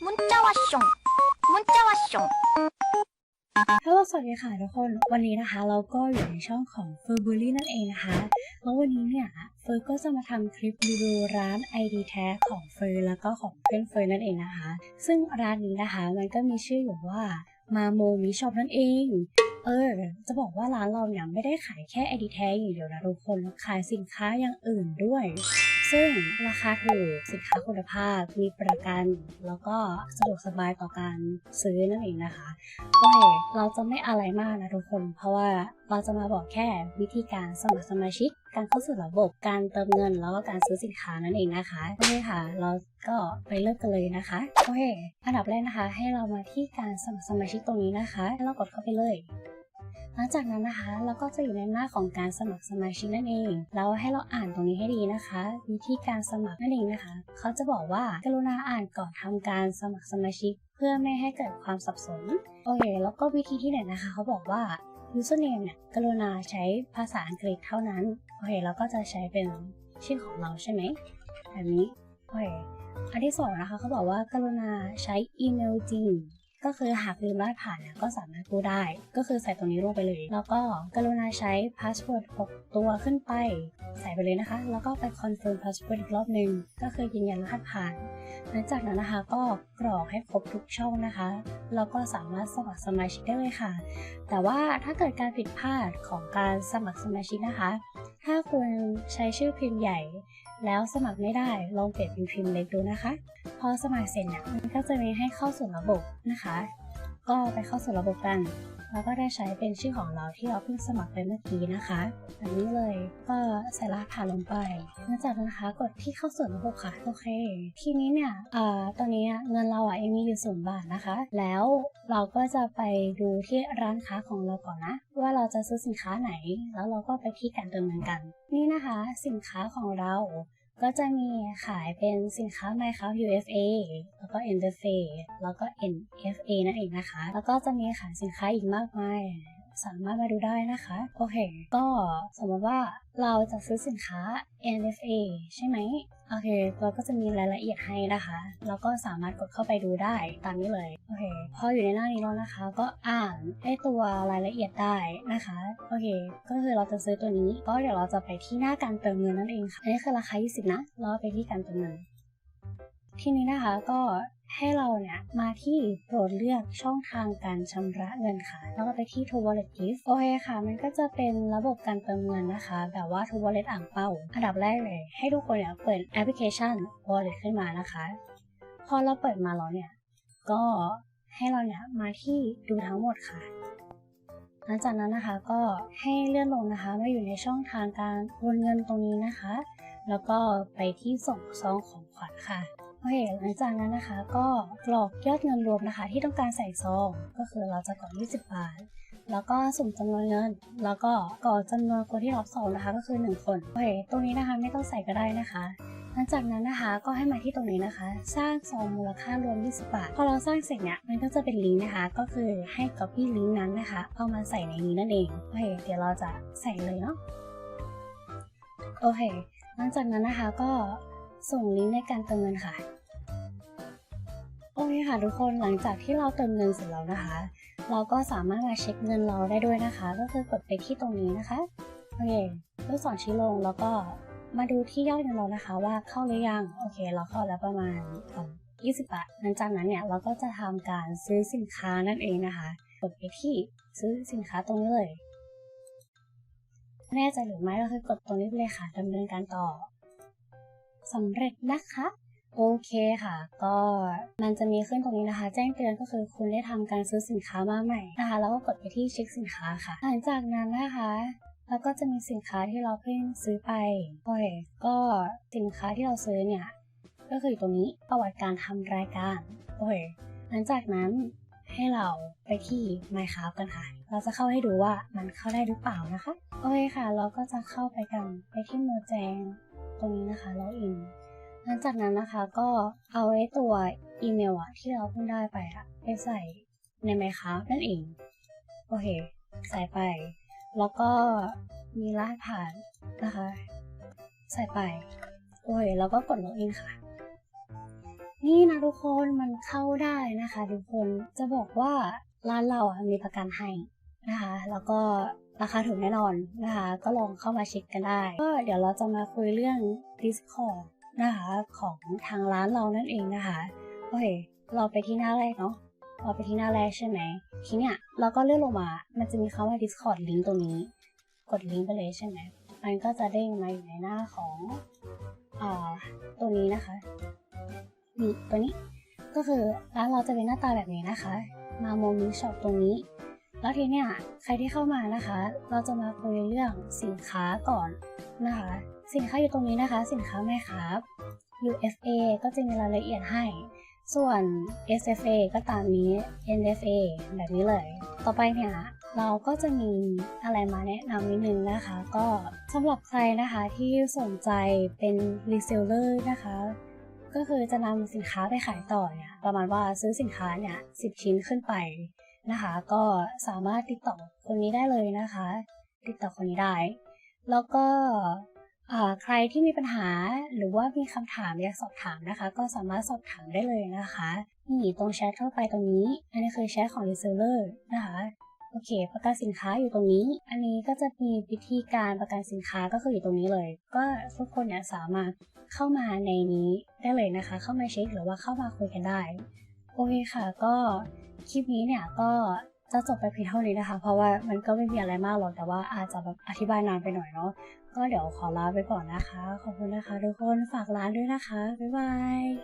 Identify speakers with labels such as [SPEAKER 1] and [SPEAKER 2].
[SPEAKER 1] 문자 왔숑 문자 왔숑
[SPEAKER 2] ฮัลโหลสวัสดีค่ะทุกคน วันนี้นะคะ เราก็อยู่ในช่องของ f u r b u r y นั่นเองนะคะ แล้ววันนี้เนี่ยเฟิร์ก็จะมาทำคลิปรีวิวร้าน ID Tag ของเฟิร์แล้วก็ของเพื่อนเฟิร์นั่นเองนะคะ ซึ่งร้านนี้นะคะ มันก็มีชื่ออยู่ว่ามาโมมิช็อปนั่นเอง เออ จะบอกว่าร้านเราเนี่ยไม่ได้ขายแค่ ID Tag อย่างเดียวนะทุกคน ขายสินค้าอย่างอื่นด้วย ซึ่งราคาถูกสินค้าคุณภาพมีประกัน แล้วก็สะดวกสบายต่อการซื้อนั่นเองนะคะโอเคเราจะไม่อะไรมากนะทุกคน เพราะว่าเราจะมาบอกแค่วิธีการสมัครสมาชิก การเข้าสู่ระบบ การเติมเงิน แล้วก็การซื้อสินค้านั่นเองนะคะโอเคค่ะ เราก็ไปเริ่มกันเลยนะคะโอเคอันดับแรกนะคะ ให้เรามาที่การสมัครสมาชิกตรงนี้นะคะให้เรากดเข้าไปเลย หลังจากนั้นนะคะ เราก็จะอยู่ในหน้าของการสมัครสมาชิกนั่นเอง แล้วให้เราอ่านตรงนี้ให้ดีนะคะ วิธีการสมัครนั่นเองนะคะ เขาจะบอกว่ากรุณาอ่านก่อนทำการสมัครสมาชิก เพื่อไม่ให้เกิดความสับสน โอเค แล้วก็วิธีที่ไหนนะคะ เขาบอกว่า username เนี่ยกรุณาใช้ภาษาอังกฤษเท่านั้น โอเคแล้วก็จะใช้เป็นชื่อของเราใช่ไหมแบบนี้ โอเค อันที่สองนะคะ เขาบอกว่ากรุณาใช้อีเมลจริง ก็คือหากลืมรหัสผ่านนี่ยก็สามารถกู้ได้ ก็คือใส่ตรงนี้ลงไปเลย แล้วก็กรุณาใช้พาสเวิร์ด6ตัวขึ้นไป ใส่ไปเลยนะคะ แล้วก็ไปคอนเฟิร์มพาสเวิร์ดอีกรอบหนึ่งก็คือยืนยันรหัสผ่านหลังจากนั้นนะคะก็กรอกให้ครบทุกช่องนะคะแล้วก็สามารถสมัครสมาชิกได้เลยค่ะ แต่ว่าถ้าเกิดการผิดพลาดของการสมัครสมาชิกนะคะ ถ้าคุณใช้ชื่อพิมพ์ใหญ่ แล้วสมัครไม่ได้ลองเปลี่ยนเป็นพิมพ์เล็กดูนะคะ พอสมัครเสร็จเนี่ยมันก็จะมีให้เข้าสู่ระบบนะคะ ก็ไปเข้าสู่ระบบกัน แล้วก็ได้ใช้เป็นชื่อของเราที่เราเพิ่งสมัครไปเมื่อกี้นะคะแบบนี้เลยก็ใส่รหัสผ่านลงไปหลังจากนั้นนะคะกดที่เข้าสู่ระบบค่ะโอเค ทีนี้เนี่ยอ่าตอนนี้เงินเราอะยังมีอยู่ศูนย์บาทนะคะ แล้วเราก็จะไปดูที่ร้านค้าของเราก่อนนะว่าเราจะซื้อสินค้าไหน แล้วเราก็ไปที่การเติมเงินกัน นี่นะคะ สินค้าของเรา ก็จะมีขายเป็นสินค้า Minecraft UFA แล้วก็ Enderface แล้วก็ NFA นั่นเองนะคะ แล้วก็จะมีขายสินค้าอีกมากมาย สามารถมาดูได้นะคะ โอเค ก็สมมติว่าเราจะซื้อสินค้า NFA ใช่ไหมโอเค เราก็จะมีรายละเอียดให้นะคะแล้วก็สามารถกดเข้าไปดูได้ตามนี้เลย โอเค พออยู่ในหน้านี้แล้วนะคะ ก็อ่านไอตัวรายละเอียดได้นะคะ โอเค ก็คือเราจะซื้อตัวนี้ ก็เดี๋ยวเราจะไปที่หน้าการเติมเงินนั่นเองค่ะ อันนี้คือราคา 20 นะแล้วไปที่การเติมเงิน ทีนี้นะคะ ก็ ให้เราเนี่ยมาที่โปรดเลือกช่องทางการชำระเงินค่ะ แล้วก็ไปที่ True Wallet Gift โอเคค่ะ มันก็จะเป็นระบบการเติมเงินนะคะ แบบว่า True Wallet อ่างเป้า อันดับแรกเลย ให้ทุกคนเนี่ยเปิดแอปพลิเคชัน Wallet ขึ้นมานะคะ พอเราเปิดมาแล้วเนี่ย ก็ให้เราเนี่ยมาที่ดูทั้งหมดค่ะหลังจากนั้นนะคะก็ให้เลื่อนลงนะคะมาอยู่ในช่องทางการโอนเงินตรงนี้นะคะ แล้วก็ไปที่ส่งซองของขวัญค่ะ โอเคหลังจากนั้นนะคะ ก็กรอกยอดเงินรวมนะคะ ที่ต้องการใส่ซองก็คือเราจะกรอก20 บาท แล้วก็สุ่มจำนวนเงิน แล้วก็กรอกจำนวนคนที่รับซองนะคะก็คือ 1 คนโอเคตรงนี้นะคะไม่ต้องใส่ก็ได้นะคะหลังจากนั้นนะคะก็ให้มาที่ตรงนี้นะคะ สร้างซองมูลค่ารวม 20 บาท พอเราสร้างเสร็จเนี่ยมันก็จะเป็นลิงก์นะคะ ก็คือให้ copy ลิงก์นั้นนะคะเอามาใส่ในนี้นั่นเองโอเคเดี๋ยวเราจะใส่เลยเนาะโอเค หลังจากนั้นนะคะก็ ส่งลิงก์ในการเติมเงินค่ะ โอเคค่ะทุกคนหลังจากที่เราเติมเงินเสร็จแล้วนะคะ เราก็สามารถมาเช็คเงินเราได้ด้วยนะคะ ก็คือกดไปที่ตรงนี้นะคะ โอเคลูกศรชี้ลงแล้วก็มาดูที่ยอดเงินเรานะคะ ว่าเข้าหรือยัง โอเค เราเข้าแล้วประมาณ20 บาทหลังจากนั้นเนี่ยเราก็จะทำการซื้อสินค้านั่นเองนะคะ กดไปที่ซื้อสินค้าตรงนี้เลย แน่ใจหรือไม่ก็คือกดตรงนี้ไปเลยค่ะดำเนินการต่อ สำเร็จนะคะโอเคค่ะ ก็มันจะมีขึ้นตรงนี้นะคะ แจ้งเตือนก็คือคุณได้ทำการซื้อสินค้ามาใหม่นะคะ แล้วก็กดไปที่เช็คสินค้าค่ะ หลังจากนั้นนะคะ แล้วก็จะมีสินค้าที่เราเพิ่งซื้อไปโอเคก็สินค้าที่เราซื้อเนี่ย ก็คืออยู่ตรงนี้ประวัติการทำรายการโอเคหลังจากนั้นให้เราไปที่ Minecraft กันค่ะ เราจะเข้าให้ดูว่ามันเข้าได้หรือเปล่านะคะ โอเคค่ะ เราก็จะเข้าไปกันไปที่โมแจง ตรงนี้นะคะล็อกอินหลังจากนั้นนะคะก็เอาไอ้ตัวอีเมลอะที่เราเพิ่งได้ไปอะไปใส่ใน Minecraft นั่นเอง โอเค ใส่ไป แล้วก็มีรหัสผ่านนะคะ ใส่ไป โอเคแล้วก็กดล็อกอินค่ะ นี่นะทุกคนมันเข้าได้นะคะ ทุกคนจะบอกว่าร้านเราอะมีประกันให้นะคะ แล้วก็ ราคาถูกแน่นอนนะคะ ก็ลองเข้ามาเช็คกันได้ ก็เดี๋ยวเราจะมาคุยเรื่อง Discord นะคะของทางร้านเรานั่นเองนะคะ โอเค เราไปที่หน้าแรกเนาะ เราไปที่หน้าแรกใช่ไหม ทีเนี้ยเราก็เลื่อนลงมา มันจะมีคำว่า Discord ลิงก์ตรงนี้ กดลิงก์ไปเลยใช่ไหม มันก็จะเด้งมาอยู่ในหน้าของอ่าตัวนี้นะคะ นี่ตัวนี้ ก็คือร้านเราจะเป็นหน้าตาแบบนี้นะคะ มาโมมิช็อปตรงนี้ แล้วทีเนี้ยใครที่เข้ามานะคะ เราจะมาคุยเรื่องสินค้าก่อนนะคะ สินค้าอยู่ตรงนี้นะคะ สินค้าแม่ค้า UFA ก็จะมีรายละเอียดให้ ส่วน SFA ก็ตามนี้ NFA แบบนี้เลย ต่อไปเนี่ยเราก็จะมีอะไรมาแนะนำนิดนึงนะคะ ก็สำหรับใครนะคะที่สนใจเป็น reseller นะคะ ก็คือจะนำสินค้าไปขายต่อเนี่ยประมาณว่าซื้อสินค้าเนี่ยสิบชิ้นขึ้นไป นะคะ ก็สามารถติดต่อคนนี้ได้เลยนะคะ ติดต่อคนนี้ได้ แล้วก็ใครที่มีปัญหาหรือว่ามีคำถามอยากสอบถามนะคะ ก็สามารถสอบถามได้เลยนะคะนี่ตรงแชทเข้าไปตรงนี้ อันนี้คือแชทของ reseller นะคะโอเค ประกันสินค้าอยู่ตรงนี้ อันนี้ก็จะมีวิธีการประกันสินค้าก็คืออยู่ตรงนี้เลย ก็ทุกคนเนี่ยสามารถเข้ามาในนี้ได้เลยนะคะ เข้ามาเช็คหรือว่าเข้ามาคุยกันได้ โอเคค่ะ ก็ คลิปนี้เนี่ยก็จะจบไปเพียงเท่านี้นะคะ เพราะว่ามันก็ไม่มีอะไรมากหรอกแต่ว่าอาจจะแบบอธิบายนานไปหน่อยเนาะก็เดี๋ยวขอลาไปก่อนนะคะ ขอบคุณนะคะทุกคนฝากร้านด้วยนะคะ บ๊ายบาย